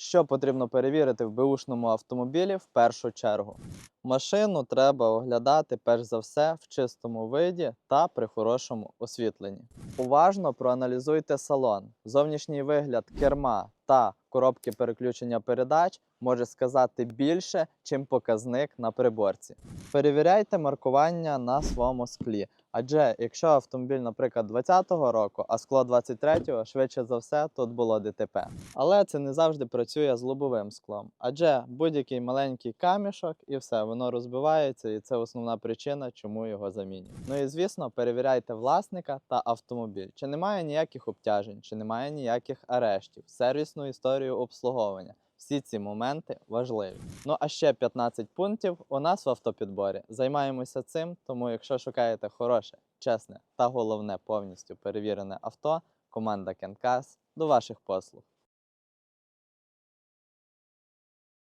Що потрібно перевірити в беушному автомобілі в першу чергу? Машину треба оглядати перш за все в чистому виді та при хорошому освітленні. Уважно проаналізуйте салон. Зовнішній вигляд керма та коробки переключення передач може сказати більше, чим показник на приборці. Перевіряйте маркування на своєму склі. Адже якщо автомобіль, наприклад, 20-го року, а скло 23-го, швидше за все, тут було ДТП. Але це не завжди працює з лобовим склом. Адже будь-який маленький камішок і все, воно розбивається, і це основна причина, чому його замінюють. Ну і звісно, перевіряйте власника та автомобіль, чи немає ніяких обтяжень, чи немає ніяких арештів, сервісну історію обслуговування. Всі ці моменти важливі. Ну а ще 15 пунктів у нас в автопідборі. Займаємося цим, тому якщо шукаєте хороше, чесне та головне повністю перевірене авто, команда Кенкас до ваших послуг.